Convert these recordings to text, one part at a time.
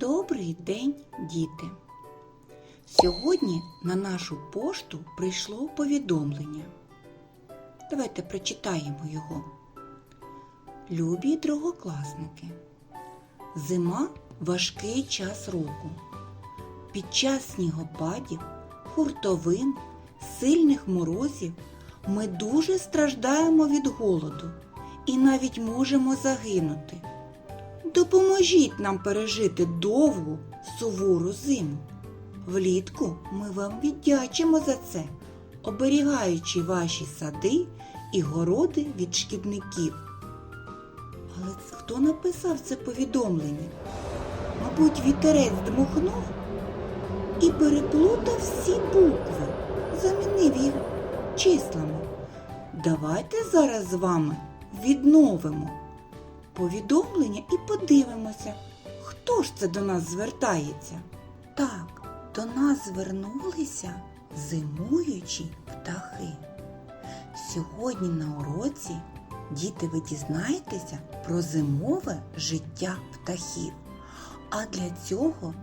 Добрий день, діти! Сьогодні на нашу пошту прийшло повідомлення. Давайте прочитаємо його. Любі другокласники, зима важкий час року. Під час снігопадів, хуртовин, сильних морозів ми дуже страждаємо від голоду і навіть можемо загинути. Допоможіть нам пережити довгу сувору зиму. Влітку ми вам віддячимо за це, оберігаючи ваші сади і городи від шкідників. Але хто написав це повідомлення? Мабуть, вітерець дмухнув і переплутав всі букви, замінив їх числами. Давайте зараз з вами відновимо повідомлення і подивимося, хто ж це до нас звертається. Так, до нас звернулися зимуючі птахи. Сьогодні на уроці діти ви дізнаєтеся про зимове життя птахів. А для цього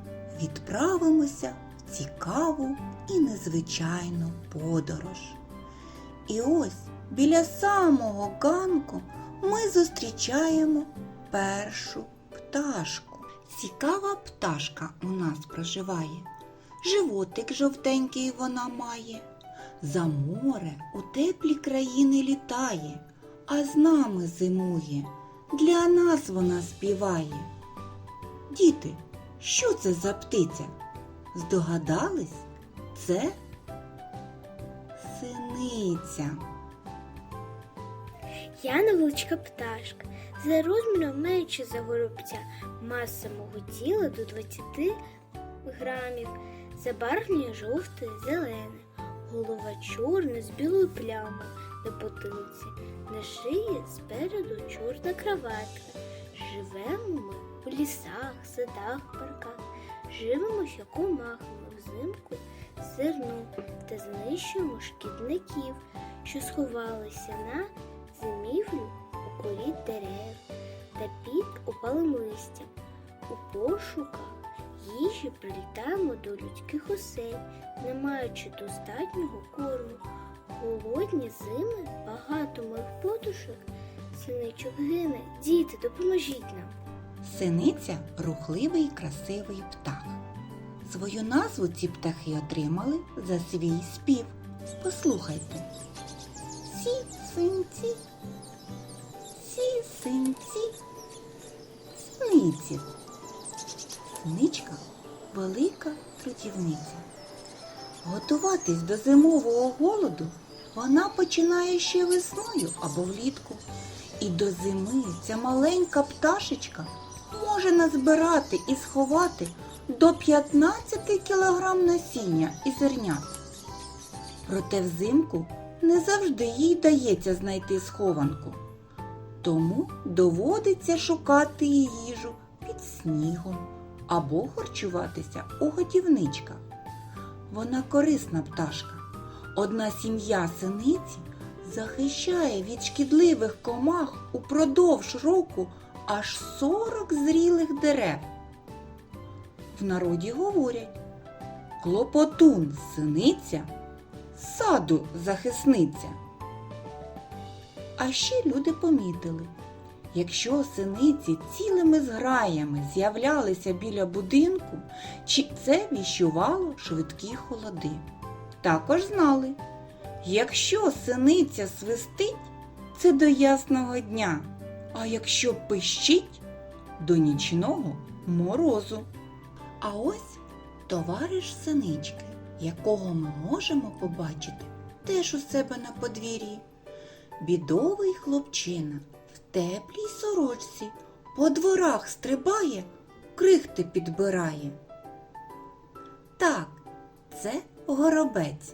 відправимося в цікаву і незвичайну подорож. І ось біля самого ганку ми зустрічаємо першу пташку. Цікава пташка у нас проживає. Животик жовтенький вона має. За море у теплі країни літає, а з нами зимує. Для нас вона співає. Діти, що це за птиця? Здогадались? Це синиця. Я невеличка пташка, за розміром менше за горобця, маса мого тіла до 20 грамів, забарвлення жовте, зелене, голова чорна з білою плямою. На потилиці, на шиї спереду чорна краватка. Живемо ми у лісах, садах, парках, живемося комахами взимку зерно та знищуємо шкідників, що сховалися на зимівлю у колі дерев та під опалим листям. У пошуках їжі прилітаємо до людських осель, не маючи достатнього корму. Голодні зими багато моїх подушок, синичок гине. Діти, допоможіть нам. Синиця рухливий красивий птах. Свою назву ці птахи отримали за свій спів. Послухайте. Сі синці, сі синці, сниці. Синичка велика трудівниця. Готуватись до зимового голоду вона починає ще весною або влітку. І до зими ця маленька пташечка може назбирати і сховати до 15 кілограм насіння і зернят. Проте взимку не завжди їй дається знайти схованку. Тому доводиться шукати їжу під снігом або харчуватися у годівничках. Вона корисна пташка. Одна сім'я синиці захищає від шкідливих комах упродовж року аж 40 зрілих дерев. В народі говорять клопотун синиця, саду захисниця. А ще люди помітили, якщо синиці цілими зграями з'являлися біля будинку, чи це віщувало швидкі холоди. Також знали, якщо синиця свистить, це до ясного дня, а якщо пищить до нічного морозу. А ось товариш синички, якого ми можемо побачити теж у себе на подвір'ї. Бідовий хлопчина в теплій сорочці по дворах стрибає, крихти підбирає. Так, це горобець.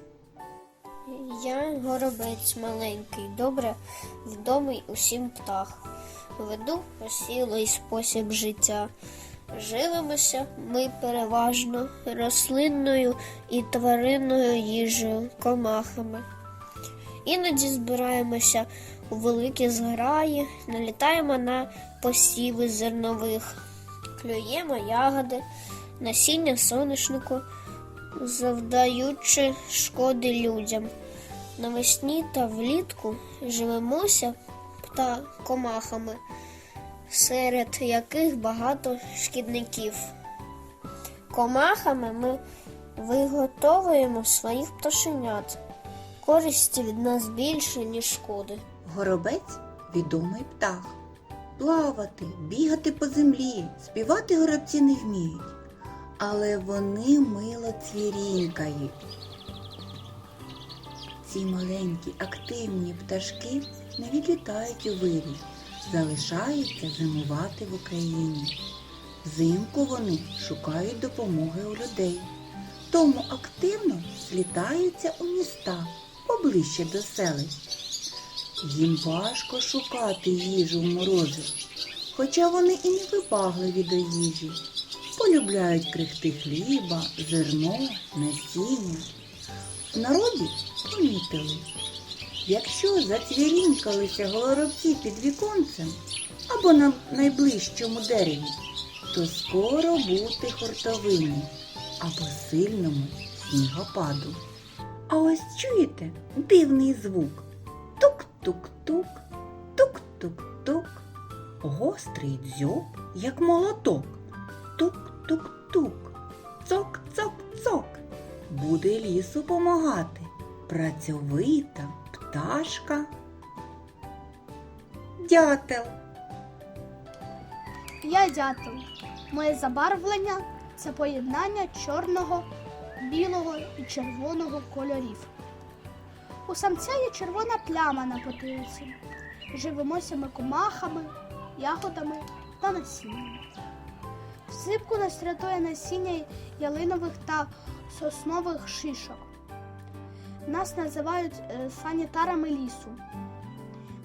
Я горобець маленький, добре відомий усім птах. Веду осілий спосіб життя. Живемося ми переважно рослинною і тваринною їжею, комахами. Іноді збираємося у великі зграї, налітаємо на посіви зернових клюємо ягоди, насіння соняшнику, завдаючи шкоди людям. Навесні та влітку живемося та комахами, серед яких багато шкідників. Комахами ми виготовуємо своїх пташенят. Користі від нас більше, ніж шкоди. Горобець відомий птах. Плавати, бігати по землі, співати горобці не вміють, але вони мило цвірінькають. Ці маленькі активні пташки не відлітають у вирій, залишаються зимувати в Україні. Взимку вони шукають допомоги у людей, тому активно злітаються у міста поближче до селищ. Їм важко шукати їжу в морози, хоча вони і не вибагливі до їжі. Полюбляють крихти хліба, зерно, насіння. В народі помітили, якщо зацвірінькалися горобці під віконцем або на найближчому дереві, то скоро бути хортовині або сильному снігопаду. А ось чуєте дивний звук? Тук-тук-тук, тук-тук-тук. Гострий дзьоб, як молоток. Тук-тук-тук, цок-цок-цок. Буде лісу помагати. Працьовита пташка. Дятел. Я дятел. Моє забарвлення це поєднання чорного, білого і червоного кольорів. У самця є червона пляма на потилиці. Живемося ми комахами, ягодами та насінням. Взимку нас рятує насіння ялинових та соснових шишок. Нас називають е, санітарами лісу.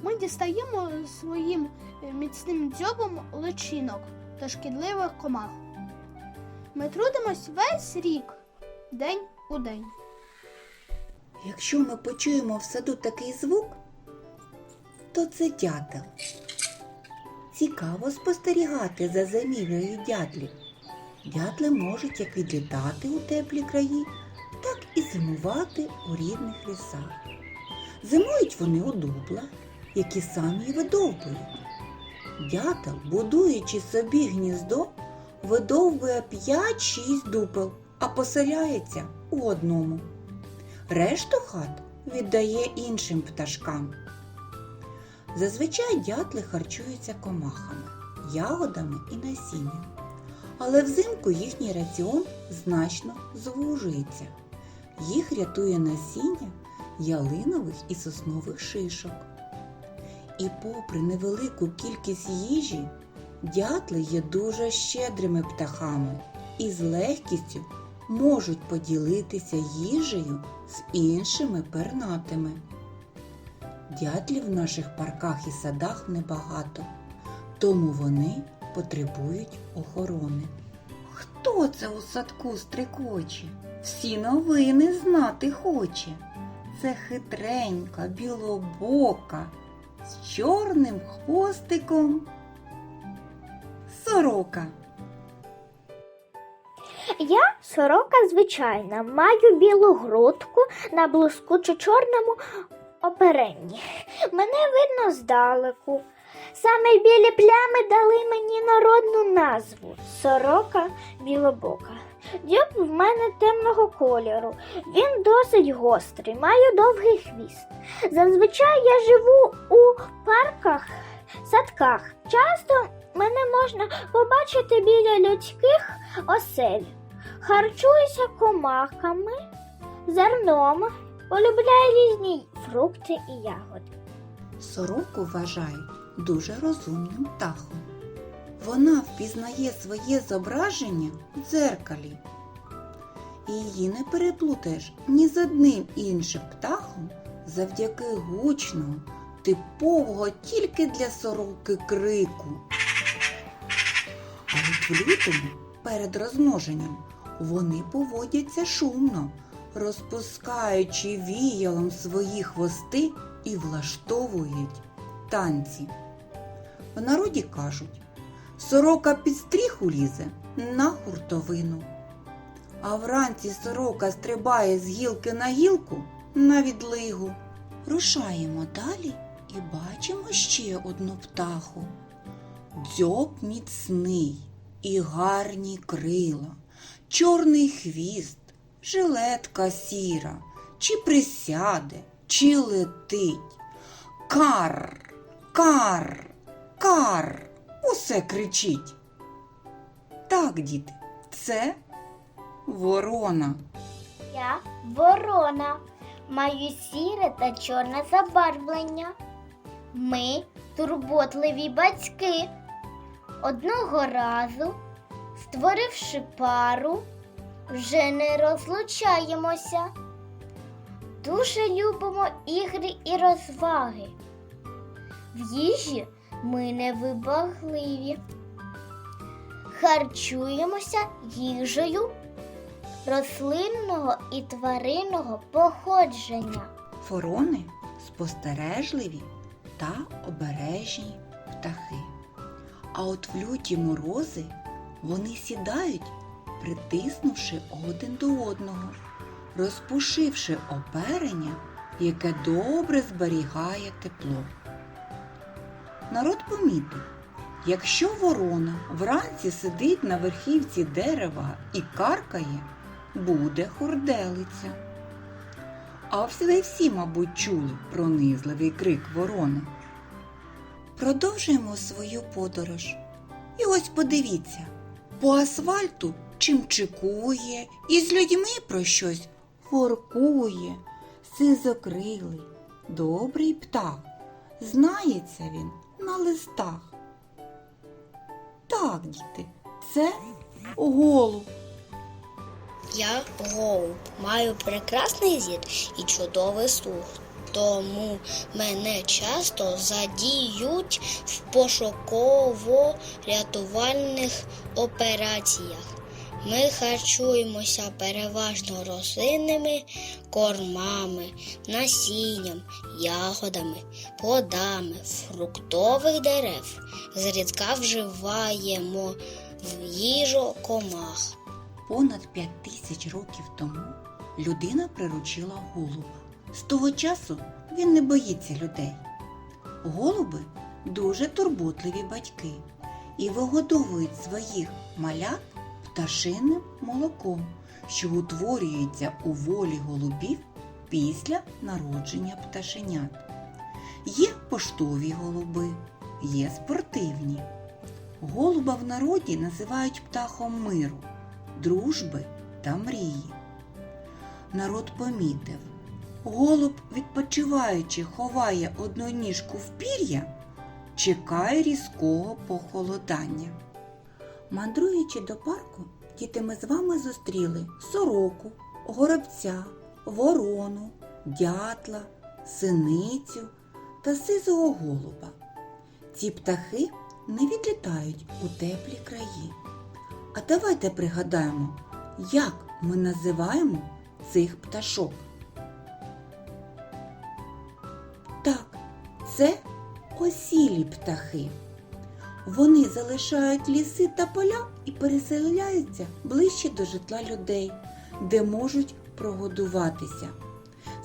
Ми дістаємо своїм е, міцним дзьобом личинок та шкідливих комах. Ми трудимось весь рік, день у день. Якщо ми почуємо в саду такий звук, то це дятел. Цікаво спостерігати за замівою дятлів. Дятли можуть як відлітати у теплі краї, і зимувати у рідних лісах. Зимують вони у дуплах, які самі видовбують. Дятел, будуючи собі гніздо, видовбує 5-6 дупел, а поселяється у одному. Решту хат віддає іншим пташкам. Зазвичай дятли харчуються комахами, ягодами і насінням. Але взимку їхній раціон значно звужується. Їх рятує насіння ялинових і соснових шишок. І попри невелику кількість їжі, дятли є дуже щедрими птахами і з легкістю можуть поділитися їжею з іншими пернатими. Дятлів в наших парках і садах небагато, тому вони потребують охорони. Хто це у садку стрикоче? Всі новини знати хоче. Це хитренька, білобока, з чорним хвостиком. Сорока. Я сорока звичайна, маю білу грудку на блискучо чорному оперенні. Мене видно здалеку. Саме білі плями дали мені народну назву сорока білобока. Дьоб в мене темного кольору. Він досить гострий, маю довгий хвіст. Зазвичай я живу у парках, садках. Часто мене можна побачити біля людських осель. Харчуюся комахами, зерном, полюбляю різні фрукти і ягоди. Сороку вважають дуже розумним птахом. Вона впізнає своє зображення в дзеркалі. І її не переплутаєш ні з одним іншим птахом завдяки гучного, типового тільки для сороки крику. А от влітку перед розмноженням вони поводяться шумно, розпускаючи віялом свої хвости і влаштовують танці. В народі кажуть, Сорока під стріху лізе на хуртовину. А вранці сорока стрибає з гілки на гілку на відлигу. Рушаємо далі і бачимо ще одну птаху. Дзьоб міцний і гарні крила, чорний хвіст, жилетка сіра, чи присяде, чи летить. Кар, кар, кар, усе кричить. Так, діти, це ворона. Я ворона. Маю сіре та чорне забарвлення. Ми турботливі батьки. Одного разу, створивши пару, вже не розлучаємося. Дуже любимо ігри і розваги. В їжі ми невибагливі. Харчуємося їжею рослинного і тваринного походження. Ворони спостережливі та обережні птахи. А от в люті морози вони сідають, притиснувши один до одного, розпушивши оперення, яке добре зберігає тепло. Народ помітив, якщо ворона вранці сидить на верхівці дерева і каркає, буде хурделиця. А всі всі, мабуть, чули пронизливий крик ворони. Продовжуємо свою подорож. І ось подивіться, по асфальту чимчикує і з людьми про щось воркує, сизокрилий, добрий птах. Знається він на листах. Так, діти, це голуб. Я голуб, маю прекрасний зір і чудовий слух. Тому мене часто задіють в пошуково-рятувальних операціях. Ми харчуємося переважно рослинними кормами, насінням, ягодами, плодами, фруктових дерев. Зрідка вживаємо в їжу комах. Понад п'ять тисяч років тому людина приручила голуба. З того часу він не боїться людей. Голуби дуже турботливі батьки і вигодовують своїх малят пташиним молоком, що утворюється у волі голубів після народження пташенят. Є поштові голуби, є спортивні. Голуба в народі називають птахом миру дружби та мрії. Народ помітив, голуб, відпочиваючи, ховає одну ніжку в пір'я, чекає різкого похолодання. Мандруючи до парку, діти ми з вами зустріли сороку, горобця, ворону, дятла, синицю та сизого голуба. Ці птахи не відлітають у теплі краї. А давайте пригадаємо, як ми називаємо цих пташок. Так, це осілі птахи. Вони залишають ліси та поля і переселяються ближче до житла людей, де можуть прогодуватися.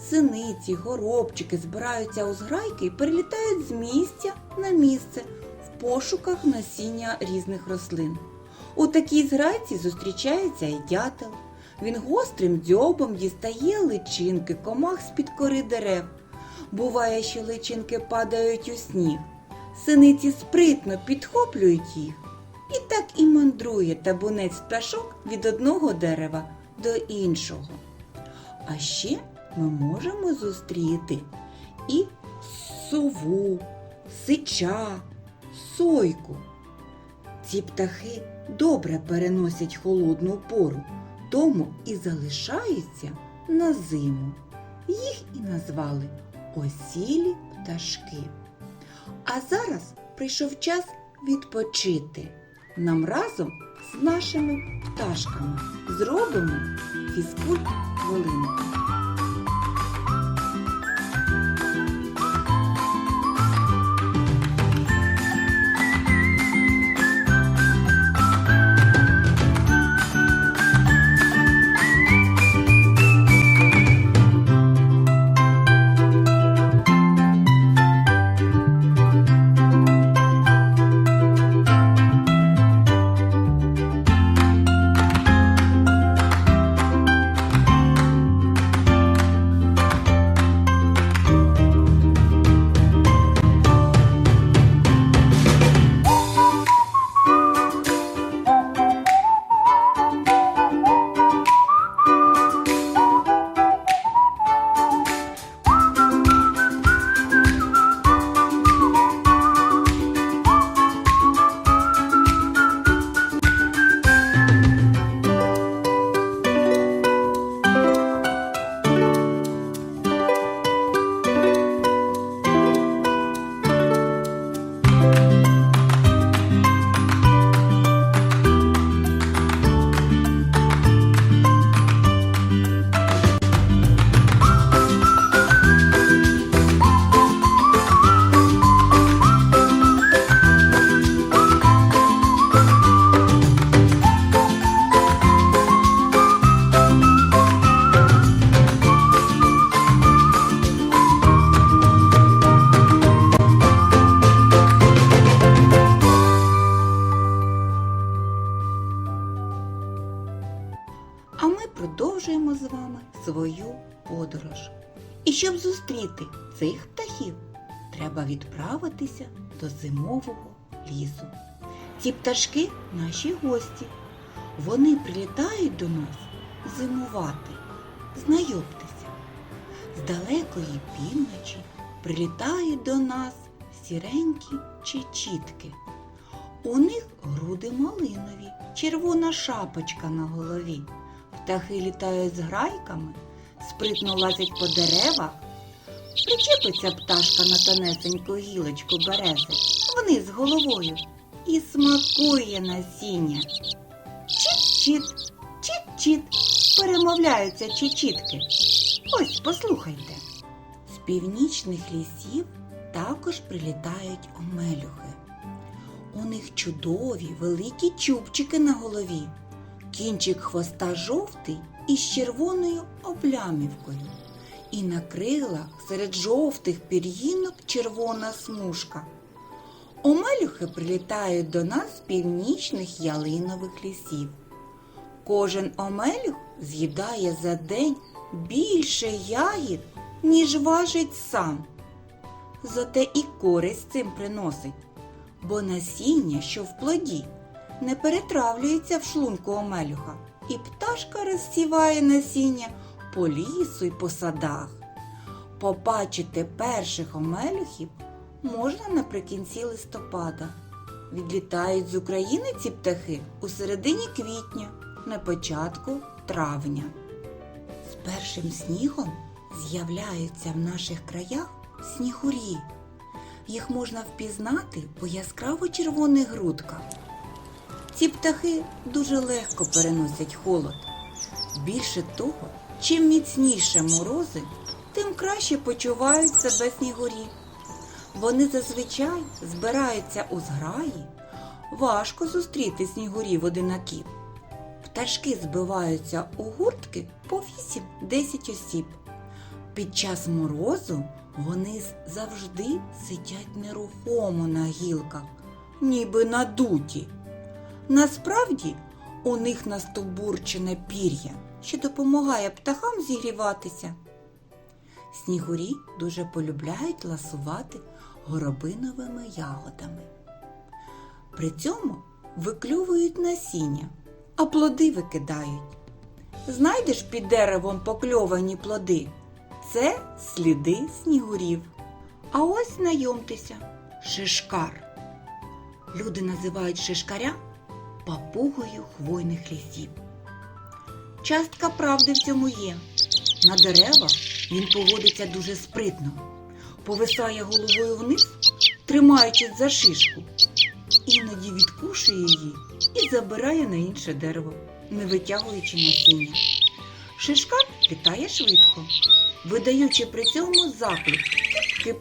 Синиці, горобчики збираються у зграйки і перелітають з місця на місце в пошуках насіння різних рослин. У такій зграйці зустрічається і дятел. Він гострим дзьобом дістає личинки комах з-під кори дерев. Буває, що личинки падають у сніг. Синиці спритно підхоплюють їх. І так і мандрує табунець пташок від одного дерева до іншого. А ще ми можемо зустріти і сову, сича, сойку. Ці птахи добре переносять холодну пору, тому і залишаються на зиму. Їх і назвали осілі пташки. А зараз прийшов час відпочити. Нам разом з нашими пташками зробимо фізкульт хвилинку. Ці пташки наші гості. Вони прилітають до нас зимувати. Знайомтеся, з далекої півночі прилітають до нас сіренькі чечітки. У них груди малинові, червона шапочка на голові. Птахи літають з грайками, спритно лазять по деревах. Причепиться пташка на тонесеньку гілочку берези вниз головою і смакує насіння. Чіт-чіт, чіт-чіт, перемовляються чечітки. Ось послухайте. З північних лісів також прилітають омелюхи. У них чудові великі чубчики на голові. Кінчик хвоста жовтий із червоною облямівкою. І на крилах серед жовтих пір'їнок червона смужка. Омелюхи прилітають до нас з північних ялинових лісів. Кожен омелюх з'їдає за день більше ягід, ніж важить сам. Зате і користь цим приносить, бо насіння, що в плоді, не перетравлюється в шлунку омелюха, і пташка розсіває насіння по лісу й по садах. Побачити перших омелюхів можна наприкінці листопада. Відлітають з України ці птахи у середині квітня, на початку травня. З першим снігом з'являються в наших краях снігурі. Їх можна впізнати по яскраво червоних грудках. Ці птахи дуже легко переносять холод. Більше того, чим міцніше морози, тим краще почувають себе снігурі. Вони зазвичай збираються у зграї. Важко зустріти снігурів одинаків. Пташки збиваються у гуртки по 8-10 осіб. Під час морозу вони завжди сидять нерухомо на гілках, ніби надуті. Насправді у них настовбурчене пір'я, що допомагає птахам зігріватися. Снігурі дуже полюбляють ласувати горобиновими ягодами. При цьому виклювують насіння, а плоди викидають. Знайдеш під деревом покльовані плоди це сліди снігурів. А ось знайомтеся шишкар. Люди називають шишкаря папугою хвойних лісів. Частка правди в цьому є. На деревах він поводиться дуже спритно, повисає головою вниз, тримаючись за шишку, іноді відкушує її і забирає на інше дерево, не витягуючи насіння. Шишкар літає швидко, видаючи при цьому заклик кип-кип.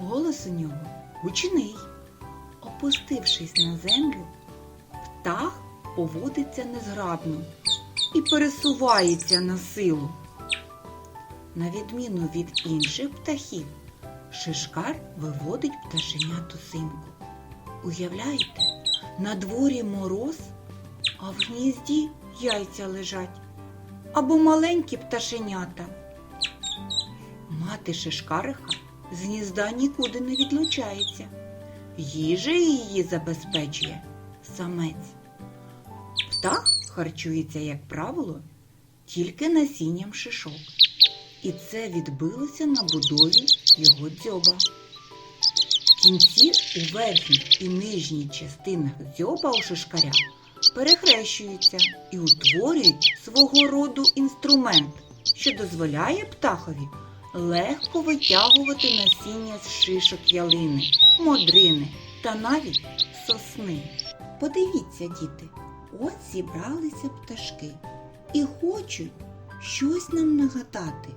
Голос у нього гучний. Опустившись на землю, птах поводиться незграбно і пересувається на силу. На відміну від інших птахів, шишкар виводить пташеняту синку. Уявляєте, на дворі мороз, а в гнізді яйця лежать або маленькі пташенята. Мати шишкариха з гнізда нікуди не відлучається. Їжею її забезпечує самець. Птах харчується, як правило, тільки насінням шишок. І це відбилося на будові його дзьоба. Кінці у верхній і нижній частинах дзьоба у шишкаря перехрещуються і утворюють свого роду інструмент, що дозволяє птахові легко витягувати насіння з шишок ялини, модрини та навіть сосни. Подивіться, діти, от зібралися пташки і хочуть щось нам нагадати.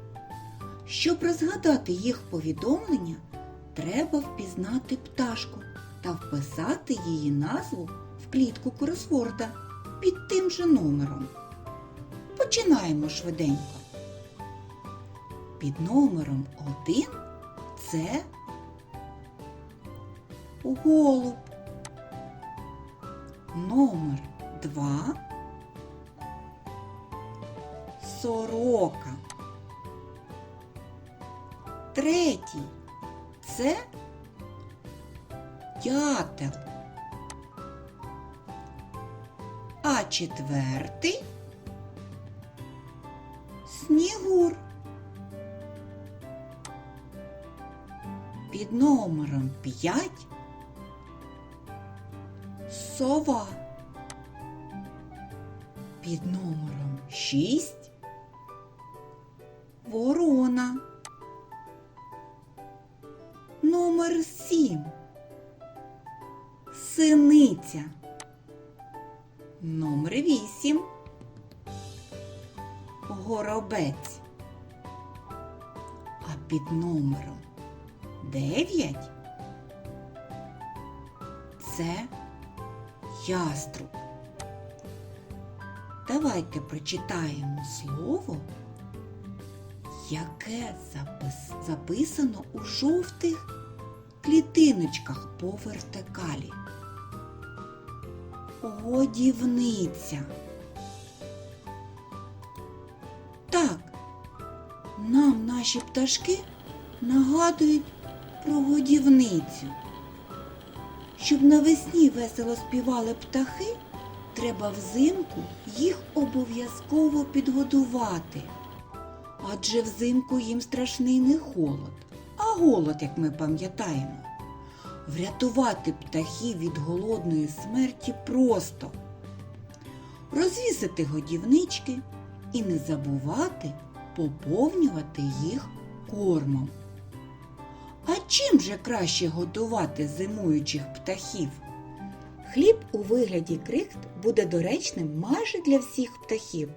Щоб розгадати їх повідомлення, треба впізнати пташку та вписати її назву в клітку кросворда під тим же номером. Починаємо швиденько. Під номером 1 це голуб. Номер 2 сорока. Третій це дятел. А четвертий снігур. Під номером 5 сова. Під номером 6 ворона. Номер 7 синиця. Номер 8 горобець. А під номером 9 це яструб. Давайте прочитаємо слово, яке запис- записано у жовтих клітиночках по вертикалі. Годівниця. Так, нам наші пташки нагадують про годівницю. Щоб навесні весело співали птахи, треба взимку їх обов'язково підгодувати. Адже взимку їм страшний не холод, голод, як ми пам'ятаємо. Врятувати птахів від голодної смерті просто. Розвісити годівнички і не забувати поповнювати їх кормом. А чим же краще готувати зимуючих птахів? Хліб у вигляді крихт буде доречним майже для всіх птахів.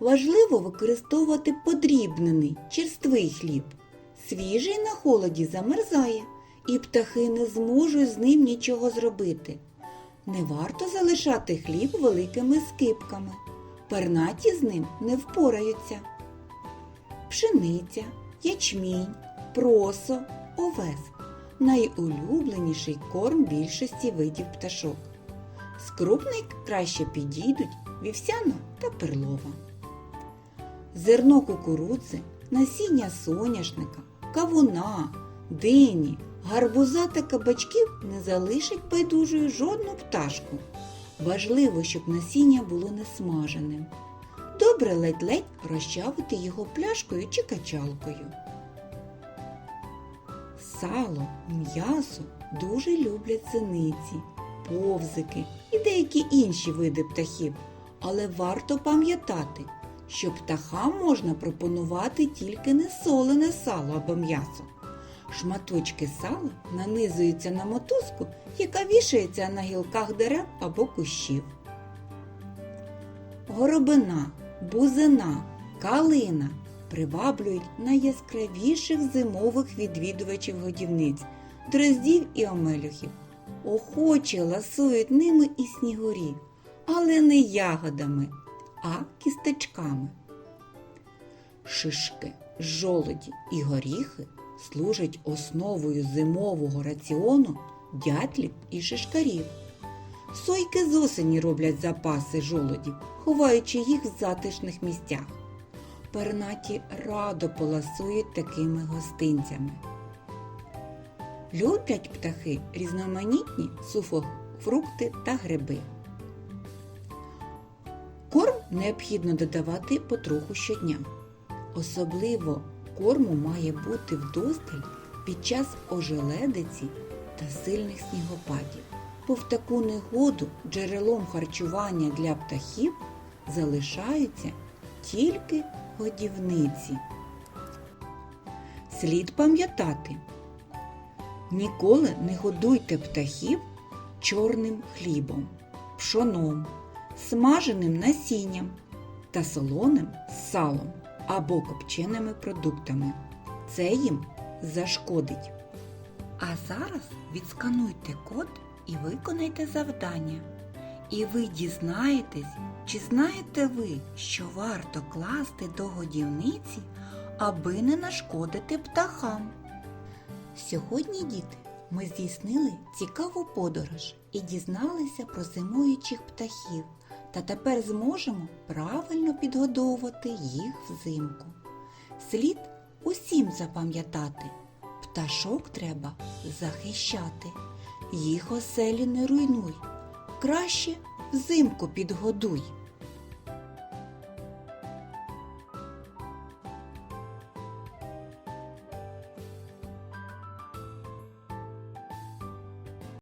Важливо використовувати подрібнений черствий хліб. Свіжий на холоді замерзає, і птахи не зможуть з ним нічого зробити. Не варто залишати хліб великими скипками. Пернаті з ним не впораються. Пшениця, ячмінь, просо, овес найулюбленіший корм більшості видів пташок. З крупних краще підійдуть вівсяна та перлова. Зерно кукурудзи, насіння соняшника, кавуна, дині, гарбуза та кабачків не залишать байдужою жодну пташку. Важливо, щоб насіння було не смаженим. Добре ледь-ледь розчавити його пляшкою чи качалкою. Сало, м'ясо дуже люблять синиці, повзики і деякі інші види птахів. Але варто пам'ятати, що птахам можна пропонувати тільки не солене сало або м'ясо. Шматочки сала нанизуються на мотузку, яка вішається на гілках дерев або кущів. Горобина, бузина, калина приваблюють найяскравіших зимових відвідувачів годівниць, дроздів і омелюхів. Охоче ласують ними і снігурі, але не ягодами, а кістечками. Шишки, жолоді і горіхи служать основою зимового раціону дятлів і шишкарів. Сойки з осені роблять запаси жолодів, ховаючи їх в затишних місцях. Пернаті радо поласують такими гостинцями. Люблять птахи різноманітні суфофрукти та гриби. Необхідно додавати потроху щодня. Особливо корму має бути вдосталь під час ожеледиці та сильних снігопадів, бо в таку негоду джерелом харчування для птахів залишаються тільки годівниці. Слід пам'ятати, ніколи не годуйте птахів чорним хлібом, пшоном, смаженим насінням та солоним салом або копченими продуктами. Це їм зашкодить. А зараз відскануйте код і виконайте завдання. І ви дізнаєтесь, чи знаєте ви, що варто класти до годівниці, аби не нашкодити птахам. Сьогодні, діти, ми здійснили цікаву подорож і дізналися про зимуючих птахів та тепер зможемо правильно підгодовувати їх взимку. Слід усім запам'ятати, пташок треба захищати, їх оселі не руйнуй, краще взимку підгодуй.